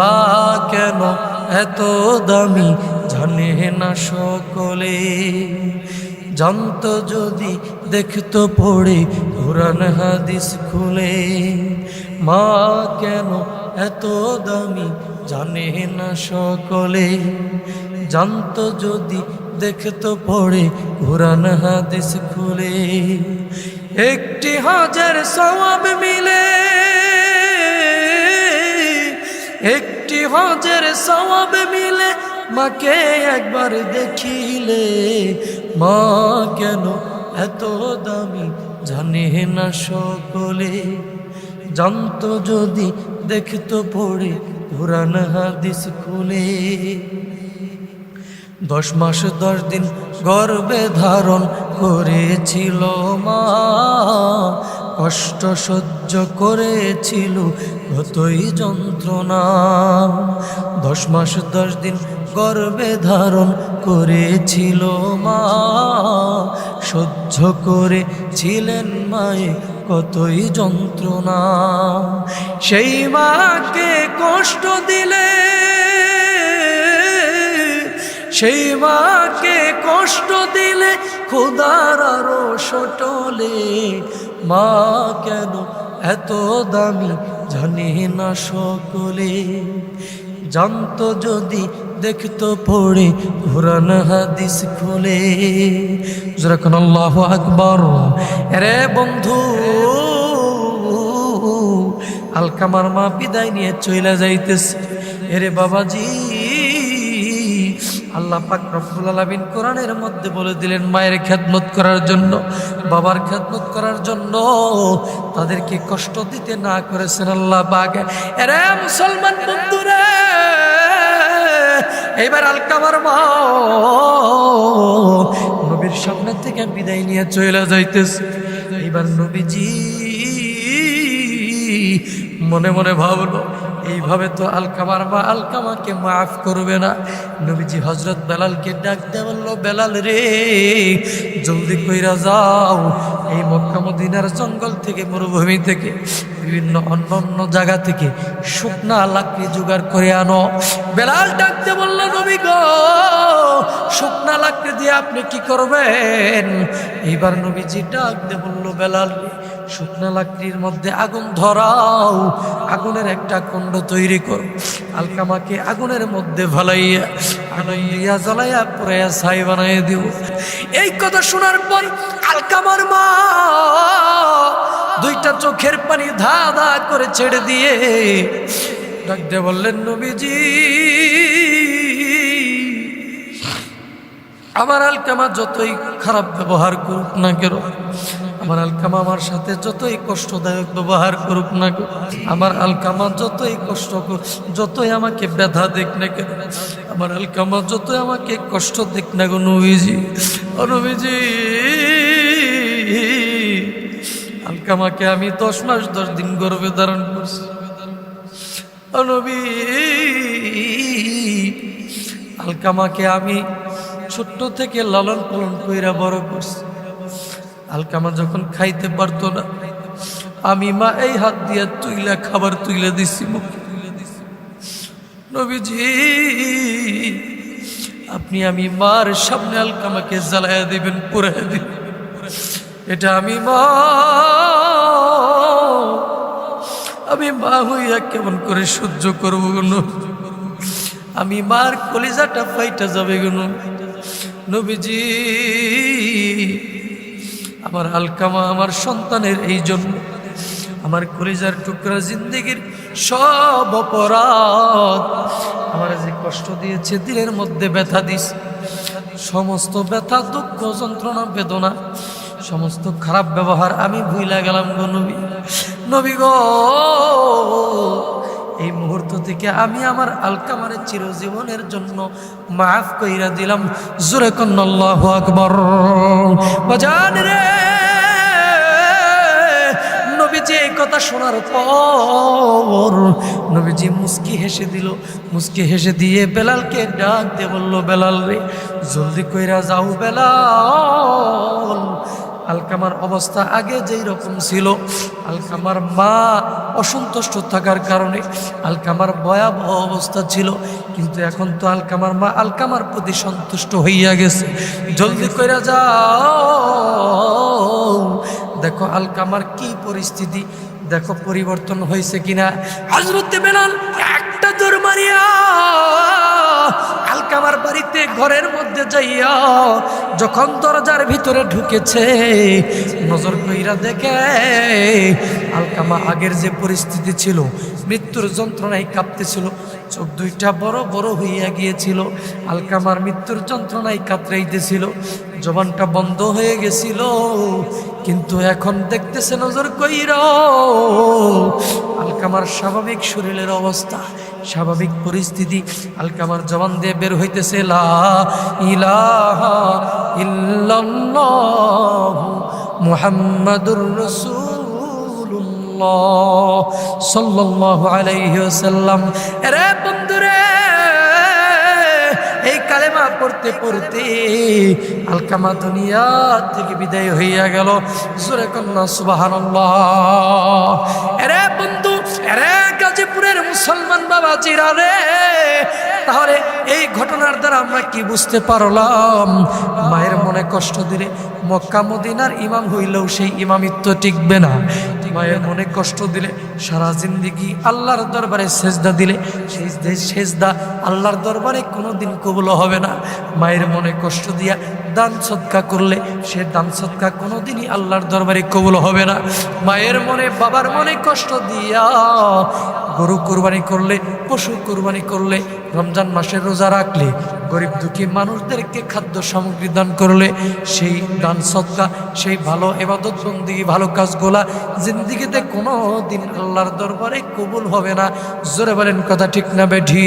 মা কেন এত দামি? জানে না সকলে। জানত যদি দেখতো পড়ে, কোরআন হাদিস খুলে। মা কেন এত দামি? জানে না সকলে। জানত যদি দেখতো পড়ে, কোরআন হাদিস খুলে। একটি হাজার সওয়াব মিলে একটি হজের সওয়াব মিলে মাকে একবার দেখিলে। মা কেন এত দামি জানে না সকলে। জানতো যদি দেখতো পড়ে কোরআন হাদিস খুলে। দশ মাস দশ দিন গর্বে ধারণ করেছিল মা। কষ্ট সহ্য করেছিল কতই যন্ত্রণা। দশ মাস, দশ দিন গর্বে ধারণ করেছিল মা। সহ্য করেছিলেন মায়ে কতই যন্ত্রণা। সেই মাকে কষ্ট দিলে, সেই মাকে কষ্ট দিলে খুদার আরও সটলে। মা কেন এত দামি জানে না সকলে? জানতো যদি দেখতো পড়ে কোরআন হাদিস খুলে। যখন আল্লাহ আকবর। রে বন্ধু, আলকামার মা বিদায় নিয়ে চলে যাইতেছে। এরে বাবাজি আল্লাহ পাক রব্বুল আলামিন কোরআনের মধ্যে বলে দিলেন, মায়ের খেদমত করার জন্য, বাবার খেদমত করার জন্য তাদেরকে কষ্ট দিতে না করেছেন আল্লাহ পাক। এরে মুসলমান বন্ধুরে এইবার আলকামার নবীর সামনে থেকে বিদায় নিয়ে চলে যাইতেছে। এইবার নবীজি মনে মনে ভাবলো এইভাবে তো আলকামার মা আলকামাকে মাফ করবে না। নবীজি হজরত বেলালকে ডাক দিয়ে বলল, বেলাল রে, জলদি কইরা যাও। এই মক্কা মদিনার জঙ্গল থেকে, মরুভূমি থেকে, বিভিন্ন অন্য অন্য জায়গা থেকে শুকনা লাকড়ি জোগাড় করে আনো। বেলাল ডাকতে বলল, নবী গো, শুকনা লাকড়ি দিয়ে আপনি কি করবেন? এইবার নবীজি ডাক দিয়ে বলল, বেলাল শুকনা লাকড়ির মধ্যে আগুন ধরাও। আগুনের একটা কুণ্ড তৈরি করো। আলকামাকে আগুনের মধ্যে ভালাইয়া আনাইয়া জ্বালাইয়া পুরাইয়া ছাই বানাইয়া দিব এই কথা শোনার পর আলকামার মা দুইটা চোখের পানি ধা ধা করে ছেড়ে দিয়ে ডাক দিয়ে বললেন, নবীজি, আমার আলকামা যতই খারাপ ব্যবহার করুক না কেন আমার আলকামা আমার সাথে যতই কষ্টদায়ক ব্যবহার করুক না আমার আলকামা যতই কষ্ট করুক, যতই আমাকে ব্যথা দেখ না কেন, আমার আলকামা যতই আমাকে কষ্ট দেখ না গো নবীজি নবীজি, আলকামাকে আমি দশ মাস, দশ দিন গর্বে ধারণ করছি। নবী, আলকামাকে আমি ছোট্ট থেকে লালন পালন কইরা বড় করছি। আলকামা যখন খাইতে পারতো না, আমি মা এই হাত দিয়া তুইলা খাবার তুইলা দিছি, মুখে নবীজি, আপনি আমি মার সামনে আলকামাকে জ্বালায়া দিবেন পুরাই দিবেন। এটা আমি মা আমি মা হইয়া কেমন করে সহ্য করব গুনো আমি মার কলিজাটা ফাইটা যাবে গুনো নবীজি আমার আলকামা, আমার সন্তানের এই জন্য আমার কলিজার টুকরা জিন্দগির সব অপরাধ। আমার যে কষ্ট দিয়েছে, দিলের মধ্যে ব্যথা দিস সমস্ত ব্যথা, দুঃখ, যন্ত্রণা, বেদনা, সমস্ত খারাপ ব্যবহার আমি ভুইলা গেলাম গো নবী। নবী গো, এই মুহূর্ত থেকে আমি আমার আলকামারে চিরজীবনের জন্য মাফ কইরা দিলাম। জোরে কন্নাল্লাহু আকবর। বাজান রে শোনার পর নবীজি মুস্কি হেসে দিল। মুস্কি হেসে দিয়ে বেলালকে ডাক দিয়ে বলল, বেলাল রে, জলদি কইরা যাও বেলাল। আলকামার অবস্থা আগে যেই রকম ছিল, আলকামার মা অসন্তুষ্ট থাকার কারণে আলকামার ভয়াবহ অবস্থা ছিল। কিন্তু এখন তো আলকামার মা আলকামার প্রতি সন্তুষ্ট হইয়া গেছে। জলদি কইরা যাও। দেখো আলকামার কি পরিস্থিতি দেখো পরিবর্তন হয়েছে কিনা। হজরতে বেলাল একটা দৌড় মারিয়া আলকামার বাড়িতে ঘরের মধ্যে যাইয়া যখন দরজার ভিতরে ঢুকেছে, নজর কইরা দেখে আলকামা আগের যে পরিস্থিতি ছিল, মৃত্যুর যন্ত্রণায় কাঁপতেছিল, চোখ দুইটা বড় বড় হইয়া গিয়েছিল, আলকামার মৃত্যুর যন্ত্রণায় কাতরাইতেছিল, জবানটা বন্ধ হয়ে গেছিল। কিন্তু এখন দেখতেছে নজর কইর, আলকামার স্বাভাবিক শরীরের অবস্থা, স্বাভাবিক পরিস্থিতি, আলকামার জবান দিয়ে বের হইতেছে, লা ইলাহা ইল্লাল্লাহ মুহাম্মাদুর রাসূলুল্লাহ সাল্লাল্লাহু আলাইহি ওয়াসাল্লাম। বন্ধুরে পড়তে পড়তে আলকামা দুনিয়া থেকে বিদায় হইয়া গেল। জোরে কন্যা সুবাহান বন্ধু, এরে গাজীপুরের মুসলমান বাবা চিরা রে, তাহলে এই ঘটনার দ্বারা আমরা কি বুঝতে পারলাম? মায়ের মনে কষ্ট দিলে মক্কা মদিনার ইমাম হইলেও সেই ইমামিত্ব টিকবে না। মায়ের মনে কষ্ট দিলে, সারা জিন্দিগি আল্লাহর দরবারে সেজদা দিলে, সেই সেজদা আল্লাহর দরবারে কোনো দিন কবুল হবে না। মায়ের মনে কষ্ট দিয়া দান সৎকা করলে, সে দান সৎকা কোনোদিনই আল্লাহর দরবারে কবুল হবে না। মায়ের মনে, বাবার মনে কষ্ট দিয়া গরু কোরবানি করলে, পশু কোরবানি করলে, রমজান মাসের রোজা রাখলে গরিব দুঃখী মানুষদেরকে খাদ্য সামগ্রী দান করলে সেই দান সৎকা, সেই ভালো এবাদত বন্দি, ভালো কাজগুলা জিন্দিগিতে কোনো দিন আল্লাহর দরবারে কবুল হবে না। জোরে বলেন কথা ঠিক না বেঠি।